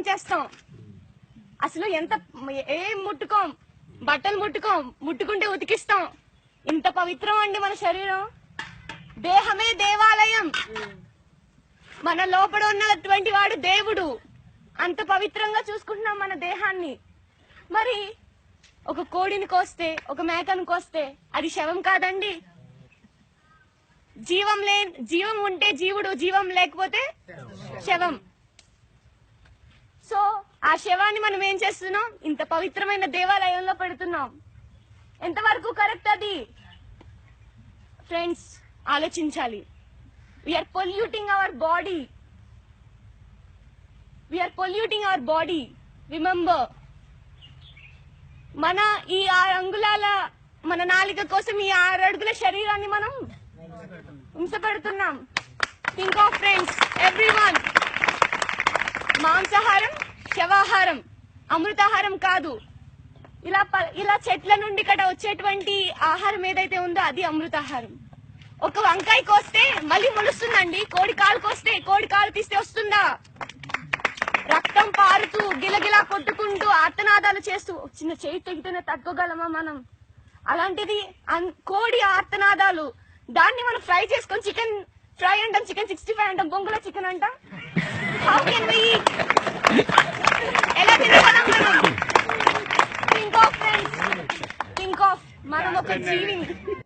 చేస్తాం. అసలు ఎంత ఏం ముట్టుకోం? బట్టలు ముట్టుకోం. ముట్టుకుంటే ఉతికిస్తాం. ఇంత పవిత్రం అండి మన శరీరం. దేహమే దేవాలయం. మన లోపల ఉన్నటువంటి వాడు దేవుడు. అంత పవిత్రంగా చూసుకుంటున్నాం మన దేహాన్ని. మరి ఒక కోడిని కోస్తే ఒక మేకను కోస్తే అది శవం కాదండి. జీవం లే జీవం ఉంటే జీవుడు జీవం లేకపోతే శవం. శవాన్ని మనం ఏం చేస్తున్నాం? ఇంత పవిత్రమైన దేవాలయంలో పెడుతున్నాం. ఎంతవరకు కరెక్ట్ అది? ఫ్రెండ్స్ ఆలోచించాలి. We're polluting our body we're polluting our body remember మన ఈ ఆరు అంగుళాల మన నాలిక కోసం ఈ ఆరు అడుగుల శరీరాన్ని మనం హింసపెడుతున్నాం. Think of friends every one మాంసాహారం శవాహారం అమృతాహారం కాదు. ఇలా ప- ఇలా చెట్ల నుండి ఇక్కడ వచ్చేటువంటి ఆహారం ఏదైతే ఉందో అది అమృతాహారం. ఒక వంకాయ కోస్తే మళ్ళీ ములుస్తుందండి. కోడి కాలు కోస్తే కోడి కాలు తీస్తే వస్తుందా? రక్తం పారుతూ గిలగిలా కొట్టుకుంటూ ఆర్తనాదాలు చేస్తూ చిన్న చేయి తెగితేనే తట్టుకోగలమా మనం? అలాంటిది కోడి ఆర్తనాదాలు. దాన్ని మనం ఫ్రై చేసుకొని చికెన్ ఫ్రై అంటాం చికెన్ సిక్స్టీ ఫైవ్ అంటాం బొంగుల చికెన్ అంటాం. మనం think of friends think of మనం ఒక జీవిని